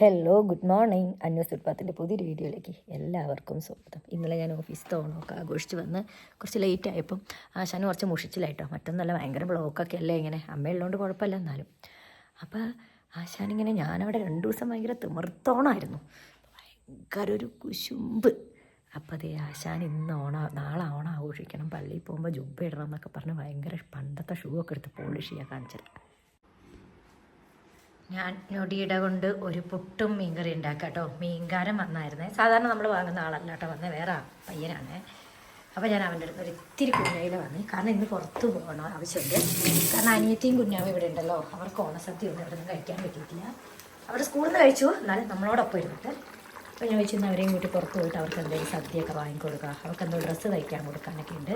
Hello good morning അന്വസ് ഉത്പാത്തിന്റെ പുതിയൊരു വീഡിയോയിലേക്ക് എല്ലാവർക്കും സ്വാഗതം. ഇന്നലെ ഞാൻ ഓഫീസിൽ ഓണമൊക്കെ ആഘോഷിച്ച് വന്ന് കുറച്ച് ലേറ്റ് ആയപ്പം ആശാന് കുറച്ച് മുഷിച്ചിലായിട്ടോ മറ്റൊന്നല്ല ഭയങ്കര ബ്ലോക്കൊക്കെ അല്ലേ ഇങ്ങനെ. അമ്മയുള്ളതുകൊണ്ട് കുഴപ്പമില്ല എന്നാലും. അപ്പോൾ ആശാനിങ്ങനെ ഞാനവിടെ രണ്ട് ദിവസം ഭയങ്കര തിമിർത്തോണമായിരുന്നു ഭയങ്കര ഒരു കുശുമ്പ്. അപ്പോൾ അതേ ആശാൻ ഇന്ന് ഓണ നാളെ ഓണം ആഘോഷിക്കണം. പള്ളിയിൽ പോകുമ്പോൾ ജുബ്ബ ഇടണം എന്നൊക്കെ പറഞ്ഞ് ഭയങ്കര പണ്ടത്തെ ഷൂ ഒക്കെ എടുത്ത് പോളിഷ് ചെയ്യാൻ കാണിച്ചത്. ഞാൻ ഞൊടിയിട കൊണ്ട് ഒരു പുട്ടും മീൻകറി ഉണ്ടാക്കാം കേട്ടോ. മീൻകാരൻ വന്നായിരുന്നേ. സാധാരണ നമ്മൾ വാങ്ങുന്ന ആളല്ല കേട്ടോ. വന്നേ വേറെ പയ്യനാണ്. അപ്പോൾ ഞാൻ അവന്റെ അടുത്ത് ഒരു ഇത്തിരി വന്നു കാരണം ഇന്ന് പുറത്ത് പോകണം ആവശ്യമുണ്ട്. കാരണം അനിയത്തിയും കുഞ്ഞാവും ഇവിടെ ഉണ്ടല്ലോ. അവർക്ക് ഓണസദ്യ ഒന്നും ഇവിടെ നിന്ന് കഴിക്കാൻ പറ്റിയിട്ടില്ല. അവർ സ്കൂളിൽ നിന്ന് കഴിച്ചു. എന്നാലും നമ്മളോടൊപ്പം ഇരുന്നിട്ട്. അപ്പോൾ ഞാൻ വെച്ചിരുന്ന അവരെയും കൂട്ടി പുറത്ത് പോയിട്ട് അവർക്ക് എന്തെങ്കിലും സദ്യയൊക്കെ വാങ്ങിക്കൊടുക്കുക അവർക്ക് എന്തോ ഡ്രസ്സ് തയ്ക്കാൻ കൊടുക്കാനൊക്കെ ഉണ്ട്.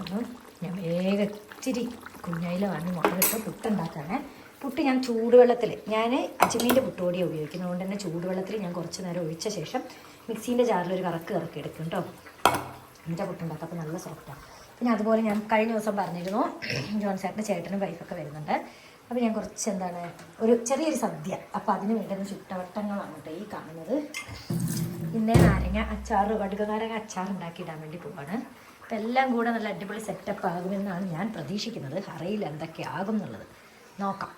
അപ്പം ഞാൻ വേഗം ഇത്തിരി കുഞ്ഞായിൽ വാങ്ങി മുളകിട്ട് പുട്ടുണ്ടാക്കാനേ പുട്ട് ഞാൻ ചൂടുവെള്ളത്തിൽ ഞാൻ അജ്മീന്റെ പുട്ടുപൊടിയാണ് ഉപയോഗിക്കുന്നത്. അതുകൊണ്ട് തന്നെ ചൂടുവെള്ളത്തിൽ ഞാൻ കുറച്ച് നേരം ഒഴിച്ച ശേഷം മിക്സീന്റെ ജാറിൽ ഒരു കറക്ക് കറക്കി എടുക്കും കേട്ടോ എന്നിട്ട് പുട്ടുണ്ടാക്കാം. അപ്പോൾ നല്ല സോഫ്റ്റാണ് പിന്നെ അതുപോലെ ഞാൻ കഴിഞ്ഞ ദിവസം പറഞ്ഞിരുന്നു ജോൺ സാറിന്റെ ചേട്ടനും വൈഫൊക്കെ വരുന്നുണ്ട്. അപ്പോൾ ഞാൻ കുറച്ച് എന്താണ് ഒരു ചെറിയൊരു സദ്യ. അപ്പോൾ അതിന് വേണ്ടുന്ന ചുട്ടവട്ടങ്ങളാണ് കേട്ടോ ഈ കാണുന്നത്. ഇന്നേ നാരങ്ങ അച്ചാർ കടുക നാരങ്ങ അച്ചാർ ഉണ്ടാക്കിയിടാൻ വേണ്ടി പോവാണ്. അപ്പം എല്ലാം കൂടെ നല്ല അടിപൊളി സെറ്റപ്പ് ആകുമെന്നാണ് ഞാൻ പ്രതീക്ഷിക്കുന്നത്. അറിയില്ല എന്തൊക്കെ ആകും എന്നുള്ളത്. നോക്കാം.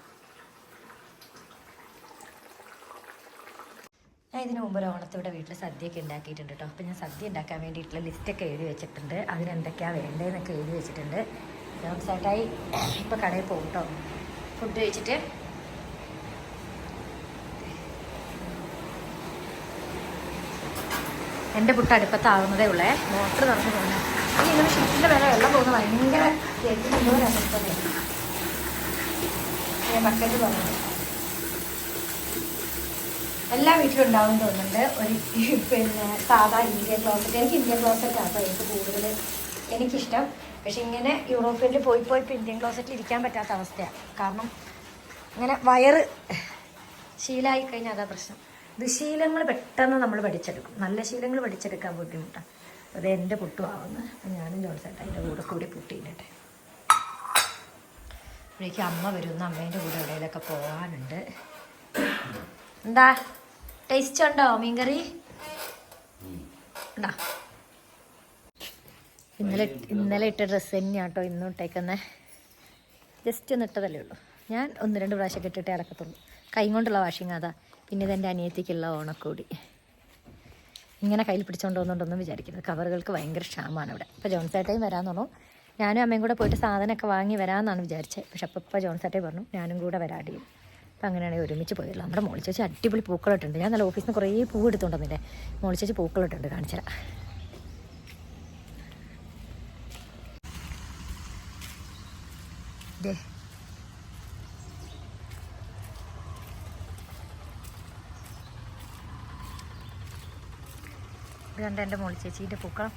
ഞാൻ ഇതിന് മുമ്പ് ഒരു ഓണത്തിവിടെ വീട്ടിൽ സദ്യയൊക്കെ ഉണ്ടാക്കിയിട്ടുണ്ട് കേട്ടോ അപ്പോൾ ഞാൻ സദ്യ ഉണ്ടാക്കാൻ വേണ്ടിയിട്ടുള്ള ലിസ്റ്റൊക്കെ എഴുതി വെച്ചിട്ടുണ്ട്. അതിനെന്തൊക്കെയാണ് വേണ്ടതെന്നൊക്കെ എഴുതി വെച്ചിട്ടുണ്ട്. ജോൺസേട്ടായി ഇപ്പോൾ കടയിൽ പോകും കേട്ടോ ഫുഡ് കഴിച്ചിട്ട്. എന്റെ പുട്ട് അടുപ്പത്താവുന്നതേ ഉള്ളേ. മോട്ടർ തുറന്നു പോകുന്നത് ഇങ്ങനെ ഷീറ്റിന്റെ വില വെള്ളം പോകുന്നത് ഭയങ്കര ഞാൻ ബക്കറ്റ് തുറന്നു എല്ലാ വീട്ടിലും ഉണ്ടാവും തോന്നുന്നുണ്ട്. ഒരു പിന്നെ സാധാ ഇന്ത്യൻ ക്ലോസറ്റ് എനിക്ക് ഇന്ത്യൻ ക്ലോസറ്റ് കേട്ടോ എനിക്ക് കൂടുതൽ എനിക്കിഷ്ടം. പക്ഷെ ഇങ്ങനെ യൂറോപ്പിൽ പോയി പോയി ഇപ്പോൾ ഇന്ത്യൻ ക്ലോസറ്റിൽ ഇരിക്കാൻ പറ്റാത്ത അവസ്ഥയാണ് കാരണം ഇങ്ങനെ വയറ് ശീലമായി കഴിഞ്ഞാൽ അതാ പ്രശ്നം. ദുശീലങ്ങൾ പെട്ടെന്ന് നമ്മൾ പഠിച്ചെടുക്കും. നല്ല ശീലങ്ങൾ പഠിച്ചെടുക്കാൻ ബുദ്ധിമുട്ടാണ് അത് എന്റെ പുട്ടും ആവുന്നു അപ്പം ഞാനും ജോൺസേട്ടാ അതിന്റെ കൂടെ കൂടി പുട്ടിയിട്ടെ അപ്പോഴേക്കും അമ്മ വരുന്ന. അമ്മേന്റെ കൂടെ എവിടെയെങ്കിലൊക്കെ പോകാനുണ്ട്. എന്താ? ടേസ്റ്റ് ഉണ്ടോ മീൻകറി ഉണ്ടാ ഇന്നലെ ഇന്നലെ ഇട്ട ഡ്രസ്സ് തന്നെയാണ് കേട്ടോ ഇന്നും ഇട്ടേക്കുന്നത് ജസ്റ്റ് ഒന്ന് ഇട്ടതല്ലേ ഉള്ളൂ. ഞാൻ ഒന്ന് രണ്ട് പ്രാവശ്യം ഇട്ടിട്ടേ അടക്കത്തുള്ളൂ കൈ കൊണ്ടുള്ള വാഷിങ് അതാ. പിന്നെ ഇതെന്റെ അനിയത്തിക്കുള്ള ഓണക്കൂടി. ഇങ്ങനെ കയ്യിൽ പിടിച്ചുകൊണ്ട് പോകുന്നുണ്ടോന്നും വിചാരിക്കുന്നത് കവറുകൾക്ക് ഭയങ്കര ക്ഷാമമാണ് ഇവിടെ ഇപ്പോൾ ജോൺസേട്ടയും വരാൻ തോന്നുന്നു ഞാനും അമ്മയും കൂടെ പോയിട്ട് സാധനമൊക്കെ വാങ്ങി വരാമെന്നാണ് വിചാരിച്ചത് പക്ഷെ അപ്പോൾ ഇപ്പോൾ ജോൺസേട്ടയും പറഞ്ഞു ഞാനും കൂടെ വരാടിയും അപ്പം അങ്ങനെയാണെങ്കിൽ ഒരുമിച്ച് പോയുള്ളൂ നമ്മുടെ മോളി ചേച്ചി അടിപൊളി പൂക്കളിട്ടുണ്ട് ഞാൻ നല്ല ഓഫീസിൽ നിന്ന് കുറേ പൂ എടുത്തുകൊണ്ടുവന്നില്ലേ മോളി ചേച്ചി പൂക്കളിട്ടുണ്ട് കാണിച്ചാൽ ദേ. എന്റെ മോളി ചേച്ചീന്റെ പൂക്കളം?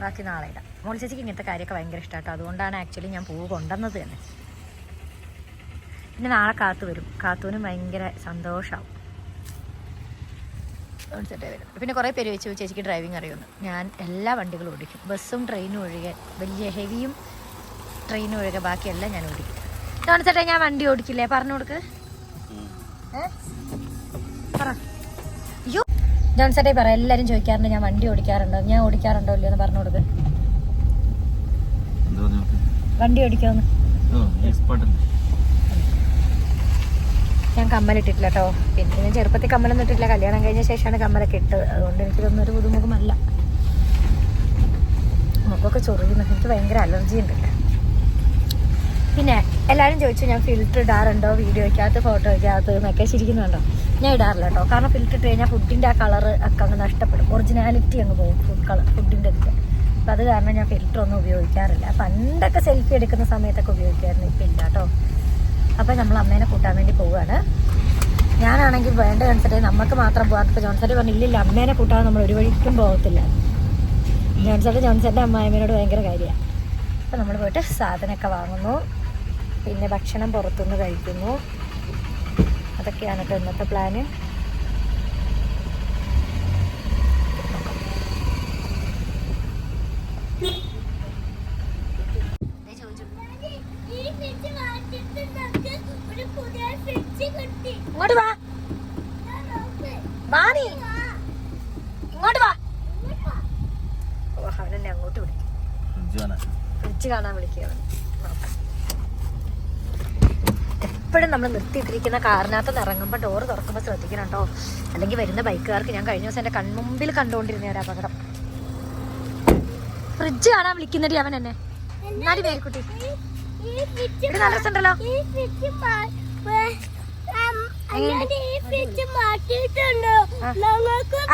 ബാക്കി നാളെ ഇടാം മോളി ചേച്ചിക്ക് ഇങ്ങനത്തെ കാര്യമൊക്കെ ഭയങ്കര ഇഷ്ടമാട്ടോ അതുകൊണ്ടാണ് ആക്ച്വലി ഞാൻ പൂവ് കൊണ്ടുവന്നത് തന്നെ. പിന്നെ നാളെ കാത്തു വരും. കാത്തൂനും ഭയങ്കര സന്തോഷമാവും വരും. പിന്നെ കുറേ പേര് വെച്ച് ചേച്ചിക്ക് ഡ്രൈവിംഗ് അറിയുന്നു ഞാൻ എല്ലാ വണ്ടികളും ഓടിക്കും. ബസ്സും ട്രെയിനും ഒഴികെ വലിയ ഹെവിയും ട്രെയിനും ഒഴികെ ബാക്കിയെല്ലാം ഞാൻ ഓടിക്കും. തോന്നിച്ചേട്ടാ ഞാൻ വണ്ടി ഓടിക്കില്ലേ? പറഞ്ഞു കൊടുക്ക്. ഏ? പറ. ജോൺസേട്ടേ പറ. എല്ലാവരും ചോദിക്കാറുണ്ട് ഞാൻ വണ്ടി ഓടിക്കാറുണ്ടോ? ഞാൻ ഓടിക്കാറുണ്ടോ ഇല്ലയോ എന്ന് പറഞ്ഞു കൊടുക്ക്. വണ്ടി ഓടിക്കാന്ന്? ഞാൻ കമ്മലിട്ടിട്ടില്ല കേട്ടോ പിന്നെ ഞാൻ ചെറുപ്പത്തിൽ കമ്മലൊന്നും ഇട്ടിട്ടില്ല. കല്യാണം കഴിഞ്ഞ ശേഷമാണ് കമ്മലൊക്കെ ഇട്ടത്. അതുകൊണ്ട് എനിക്കിതൊന്നും ഒരു പുതുമുഖമല്ല മുഖമൊക്കെ ചൊറിയുന്നു. എനിക്ക് ഭയങ്കര അലർജി ഉണ്ട് പിന്നെ എല്ലാവരും ചോദിച്ചു ഞാൻ ഫിൽറ്റർ ഇടാറുണ്ടോ വീഡിയോയ്ക്കകത്ത് ഫോട്ടോയ്ക്കകത്ത് എന്നൊക്കെ ശരിക്കുന്നുണ്ടോ? ഞാൻ ഇടാറില്ല കേട്ടോ. കാരണം ഫിൽറ്റർ ഇട്ട് കഴിഞ്ഞാൽ ഫുഡിന്റെ ആ കളർ ഒക്കെ അങ്ങ് നഷ്ടപ്പെടും. ഒറിജിനാലിറ്റി അങ്ങ് പോകും ഫുഡ് കളർ ഫുഡിന്റെ ഒക്കെ അപ്പം അത് കാരണം ഞാൻ ഫിൽറ്റർ ഒന്നും ഉപയോഗിക്കാറില്ല. പണ്ടൊക്കെ സെൽഫി എടുക്കുന്ന സമയത്തൊക്കെ ഉപയോഗിക്കായിരുന്നു. ഇപ്പം ഇല്ല കേട്ടോ. അപ്പം നമ്മൾ അമ്മേനെ കൂട്ടാൻ വേണ്ടി പോവുകയാണ് ഞാനാണെങ്കിൽ വേണ്ട ജോൺസെറ്റ് നമുക്ക് മാത്രം പോകാത്ത ജോൺസെറ്റ് പറഞ്ഞു ഇല്ലില്ല അമ്മേനെ കൂട്ടാൻ നമ്മൾ ഒരു വഴിക്കും പോകത്തില്ല. ജോൺസെറ്റ് ജോൺസെന്റെ അമ്മായിമ്മേനോട് ഭയങ്കര കാര്യമാണ് അപ്പം നമ്മൾ പോയിട്ട് സാധനമൊക്കെ വാങ്ങുന്നു. പിന്നെ ഭക്ഷണം പുറത്തുനിന്ന് കഴിക്കുന്നു. അതൊക്കെയാണ് കേട്ടോ ഇന്നത്തെ പ്ലാന് ചോദിച്ചു ഫ്രിഡ്ജ് മാറ്റിയിട്ട് നമുക്ക് ഒരു പുതിയ ഫ്രിഡ്ജ് കിട്ടി ഇങ്ങോട്ട് വാ ഞാൻ നോക്ക്. വാ നീ വാ. ഇങ്ങോട്ട് വാ ഇങ്ങോട്ട് വാ. ഓ അവൻ എന്നെ അങ്ങോട്ട് വിളിക്കും ഫ്രിഡ്ജ് കാണാൻ വിളിക്കുക അവൻ. നോക്കാം. എപ്പോഴും നമ്മൾ നിർത്തിയിട്ടിരിക്കുന്ന കാറിനകത്ത് നിന്ന് ഇറങ്ങുമ്പോൾ ഡോറ് തുറക്കുമ്പോൾ ശ്രദ്ധിക്കണം കേട്ടോ. അല്ലെങ്കിൽ വരുന്ന ബൈക്കുകാർക്ക് ഞാൻ കഴിഞ്ഞ ദിവസം എന്റെ കൺമുമ്പിൽ കണ്ടുകൊണ്ടിരുന്ന ഒരു അപകടം. ഫ്രിഡ്ജ് കാണാൻ വിളിക്കുന്നടി അവൻ എന്നെ. നാടി പേരിക്കുട്ടി? നല്ല രസമുണ്ടല്ലോ.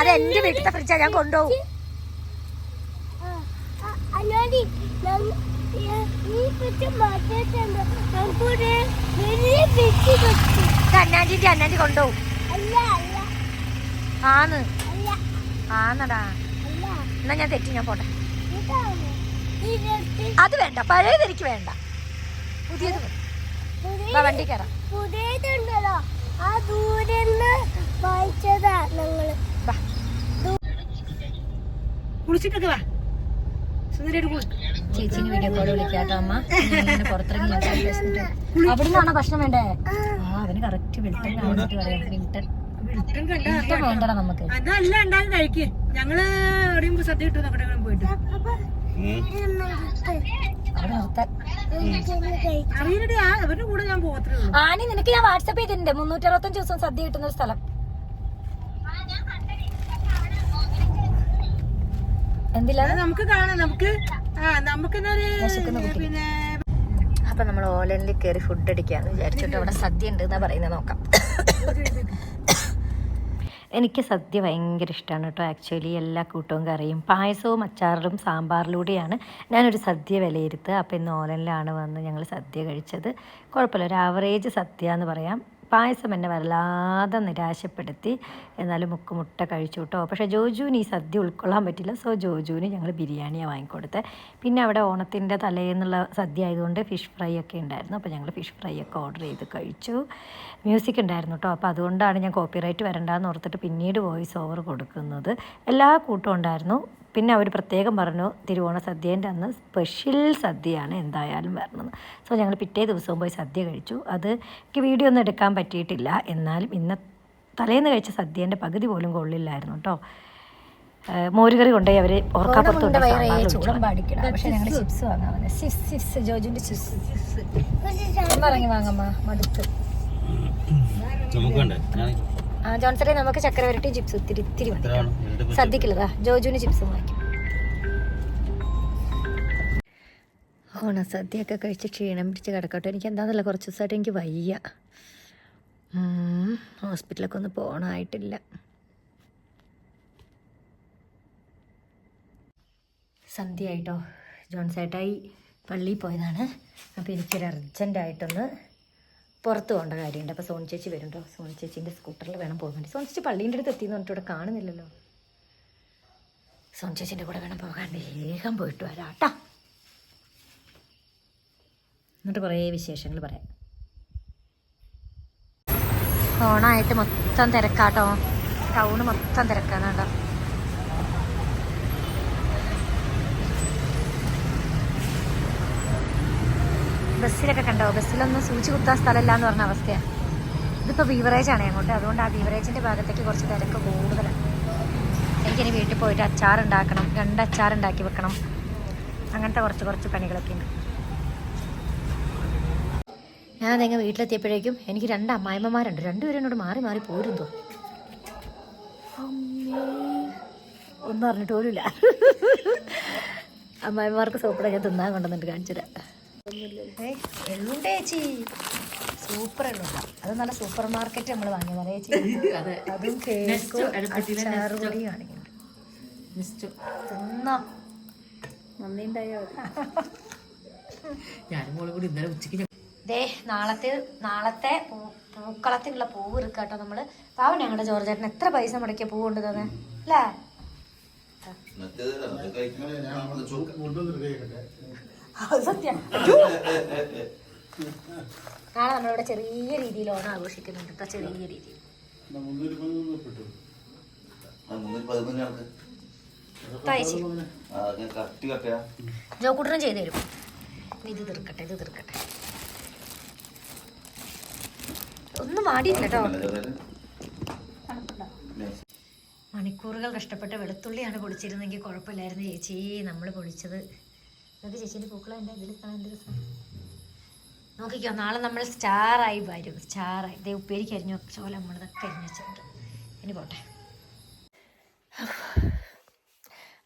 അത് എന്റെ വീട്ടിലത്തെ ഫ്രിഡ്ജാ ഞാൻ കൊണ്ടുപോകും. അന്നാഞ്ചിന്റെ അന്നാഞ്ചി കൊണ്ടുപോകും ആന്നടാ. എന്നാ ഞാൻ തെറ്റി ഞാൻ പോട്ടെ. അത് വേണ്ട പഴയത് എനിക്ക് വേണ്ട. പുതിയത് വണ്ടി കയറാം. പുതിയതുണ്ടല്ലോ ആ ദൂരെ വായിച്ചതാ ഞങ്ങൾ കുളിച്ചിട്ടൊക്കെ വാ ചേച്ചിന് വീഡിയോ കോൾ വിളിക്കാട്ടോ അമ്മ. പുറത്തിറങ്ങി അവിടെ നിന്നാണോ ഭക്ഷണം വേണ്ടേ? ആ അവന് കറക്റ്റ് വിൽട്ടൻ കാണിച്ചിട്ട് പറയാം വിൽട്ടൻ വേണ്ടടാ നമുക്ക്? അതല്ല ഉണ്ടാകും കഴിക്ക്. ഞങ്ങൾ എവിടെയും സദ്യ കിട്ടും പോയിട്ട്. ആനി നിനക്ക് ഞാൻ വാട്സപ്പ് ചെയ്തിട്ടുണ്ട്. മുന്നൂറ്റി അറുപത്തഞ്ച് ദിവസം സദ്യ കിട്ടുന്ന ഒരു സ്ഥലം. എന്തില്ല നമുക്ക് കാണാം. നമുക്ക് പിന്നെ അപ്പൊ നമ്മൾ ഓലനിൽ കയറി ഫുഡ് അടിക്കാന്ന് വിചാരിച്ചിട്ട് അവിടെ സദ്യ ഉണ്ട് എന്നാ പറയുന്നത് നോക്കാം. എനിക്ക് സദ്യ ഭയങ്കര ഇഷ്ടമാണ് കേട്ടോ. ആക്ച്വലി എല്ലാ കൂട്ടവും കറിയും പായസവും അച്ചാറിലും സാമ്പാറിലൂടെയാണ് ഞാനൊരു സദ്യ വിലയിരുത്തുക. അപ്പോൾ ഇന്ന് ഓലനിലാണ് വന്ന് ഞങ്ങൾ സദ്യ കഴിച്ചത്. കുഴപ്പമില്ല ഒരു ആവറേജ് സദ്യ എന്ന് പറയാം. പായസം എന്നെ വല്ലാതെ നിരാശപ്പെടുത്തി. എന്നാലും മുക്കുമുട്ട കഴിച്ചു കേട്ടോ പക്ഷേ ജോജുവിന് ഈ സദ്യ ഉൾക്കൊള്ളാൻ പറ്റില്ല. സോ ജോജുവിന് ഞങ്ങൾ ബിരിയാണിയാണ് വാങ്ങിക്കൊടുത്തത് പിന്നെ അവിടെ ഓണത്തിന്റെ തലേന്നുള്ള സദ്യ ആയതുകൊണ്ട് ഫിഷ് ഫ്രൈ ഒക്കെ ഉണ്ടായിരുന്നു. അപ്പോൾ ഞങ്ങൾ ഫിഷ് ഫ്രൈ ഒക്കെ ഓർഡർ ചെയ്ത് കഴിച്ചു. മ്യൂസിക് ഉണ്ടായിരുന്നു കേട്ടോ അപ്പോൾ അതുകൊണ്ടാണ് ഞാൻ കോപ്പിറൈറ്റ് വരണ്ടെന്ന് ഓർത്തിട്ട് പിന്നീട് വോയിസ് ഓവർ കൊടുക്കുന്നത്. എല്ലാ കൂട്ടവും ഉണ്ടായിരുന്നു. പിന്നെ അവർ പ്രത്യേകം പറഞ്ഞു തിരുവോണ സദ്യേന്റെ അന്ന് സ്പെഷ്യൽ സദ്യയാണ് എന്തായാലും വരണമെന്ന്. സോ ഞങ്ങൾ പിറ്റേ ദിവസവും പോയി സദ്യ കഴിച്ചു. അത് എനിക്ക് വീഡിയോ ഒന്നും എടുക്കാൻ പറ്റിയിട്ടില്ല. എന്നാലും ഇന്ന തലേന്ന് കഴിച്ച സദ്യേന്റെ പകുതി പോലും കൊള്ളില്ലായിരുന്നു കേട്ടോ മോരുകറി കൊണ്ടുപോയി അവർ ഓർക്കാപ്പുറത്തുണ്ട് ചിപ്സ് വാങ്ങാൻ വാങ്ങമ്മ മടുത്ത്. ജോൺസറെ നമുക്ക് ചക്രവരട്ടി ചിപ്സ് ഇത്തിരി ഇത്തിരി മതി. എത്രയാണ് സദ്യക്കുള്ളതാ ജോജുവിന് ചിപ്സ് വാങ്ങിക്കും. ഓണ സദ്യയൊക്കെ കഴിച്ച് ക്ഷീണം പിടിച്ച് കിടക്കട്ടെ. എനിക്ക് എന്താണെന്നല്ല കുറച്ച് ദിവസമായിട്ട് എനിക്ക് വയ്യ. ഹോസ്പിറ്റലൊക്കെ ഒന്ന് പോകണമായിട്ടില്ല സന്ധ്യ ആയിട്ടോ ജോൺസേട്ടായി പള്ളിയിൽ പോയതാണ്. അപ്പോൾ എനിക്കൊരു അർജന്റായിട്ടൊന്ന് പുറത്ത് പോകേണ്ട കാര്യമുണ്ട്. അപ്പോൾ സോണി ചേച്ചി വരുന്നുണ്ടോ സോണി ചേച്ചീന്റെ സ്കൂട്ടറിൽ വേണം പോകാൻ. വേണ്ടി സോണി ചേച്ചി പള്ളീന്റെ അടുത്ത് എത്തിയെന്ന് പറഞ്ഞിട്ട് ഇവിടെ കാണുന്നില്ലല്ലോ. സോണി ചേച്ചീന്റെ കൂടെ വേണം പോകാൻ. വേഗം പോയിട്ട് വരാം കേട്ടോ എന്നിട്ട് കുറേ വിശേഷങ്ങൾ പറയാം. ഓണായിട്ട് മൊത്തം തിരക്കാട്ടോ. ടൗണ് മൊത്തം തിരക്കാണ് കേട്ടോ ബസ്സിലൊക്കെ കണ്ടോ? ബസ്സിലൊന്നും സൂചി കുത്താൻ സ്ഥലമില്ല എന്ന് പറഞ്ഞ അവസ്ഥയാണ് ഇതിപ്പോൾ ബീവറേജ് ആണ് അങ്ങോട്ട്. അതുകൊണ്ട് ആ ബീവറേജിന്റെ ഭാഗത്തേക്ക് കുറച്ച് തിരക്ക് കൂടുതലാണ് എനിക്കിനി വീട്ടിൽ പോയിട്ട് അച്ചാർ ഉണ്ടാക്കണം. രണ്ട് അച്ചാർ ഉണ്ടാക്കി വെക്കണം. അങ്ങനത്തെ കുറച്ച് കുറച്ച് പണികളൊക്കെ ഉണ്ട്. ഞാൻ അതെങ്ങനെ വീട്ടിലെത്തിയപ്പോഴേക്കും എനിക്ക് രണ്ട് അമ്മായിമ്മമാരുണ്ട്. രണ്ടുപേരും എന്നോട് മാറി മാറി പോരുന്നു ഒന്നും അറിഞ്ഞിട്ട് പോലുമില്ല. അമ്മായിമാർക്ക് സോപ്പിടൊക്കെ തിന്നാൻ കൊണ്ടുവന്നിട്ട് കാണിച്ചുതരാം. എള്ളുണ്ട് ചേച്ചി. സൂപ്പർ എള്ളുണ്ട. അത് നല്ല സൂപ്പർ മാർക്കറ്റ് നമ്മൾ വാങ്ങിയതാണ് ചേച്ചി? അതും. കേക്കും അച്ചാറ് പൊടിയും കാണിക്കുന്നുണ്ട് തിന്നോ. ഞാനും മോളും കൂടി ഇന്നലെ ഉച്ചയ്ക്ക് ദേ നാളത്തെ നാളത്തെ പൂ- പൂക്കളത്തിനുള്ള പൂവ് എടുക്കുക കേട്ടോ നമ്മൾ. പാവം ഞങ്ങളുടെ ജോർജേട്ടൻ എത്ര പൈസ മുടക്കിയ പൂ കൊണ്ട് തന്നെ. അല്ലേ? സത്യം. നാളെ നമ്മളിവിടെ ചെറിയ രീതിയിൽ ഓണം ആഘോഷിക്കുന്നുണ്ട് കേട്ടോ ചെറിയ രീതിയിൽ. ആ, മുന്നൂറ്റി പതിമൂന്ന് ആൾക്ക്. ആ, കട്ടി കട്ടയാ ജോക്കൂട്ടനും ചെയ്തു തരും. ഇത് തീർക്കട്ടെ ഇത് തീർക്കട്ടെ. ഒന്നും വാടിയില്ല കേട്ടോ. മണിക്കൂറുകൾ കഷ്ടപ്പെട്ട വെളുത്തുള്ളിയാണ് പൊളിച്ചിരുന്നെങ്കിൽ കുഴപ്പമില്ലായിരുന്നു ചേച്ചി. നമ്മൾ പൊളിച്ചത് ഇതൊക്കെ ചേച്ചിന്റെ പൂക്കളെ എന്റെ ഇതിൽ കാണാൻ എന്ത് നോക്കിക്കോ നാളെ നമ്മൾ സ്റ്റാറായി വരും. സ്റ്റാറായി. ഇതേ ഉപ്പേരിക്ക് അരിഞ്ഞു ചോല നമ്മളിതൊക്കെ അരിഞ്ഞു വെച്ചിട്ടുണ്ട്. ഇനി പോട്ടെ.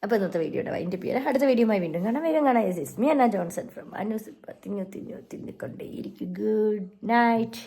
അപ്പോൾ ഇന്നത്തെ വീഡിയോയുടെ വൈൻഡ് പേര് അടുത്ത വീഡിയോയുമായി വീണ്ടും കാണാം. വേഗം കാണാം. ഇസ്മി അന്ന ജോൺസൺ ഫ്രം അനുസ് തിന്നു തിന്നു തിന്നിക്കൊണ്ടേയിരിക്കും. Good night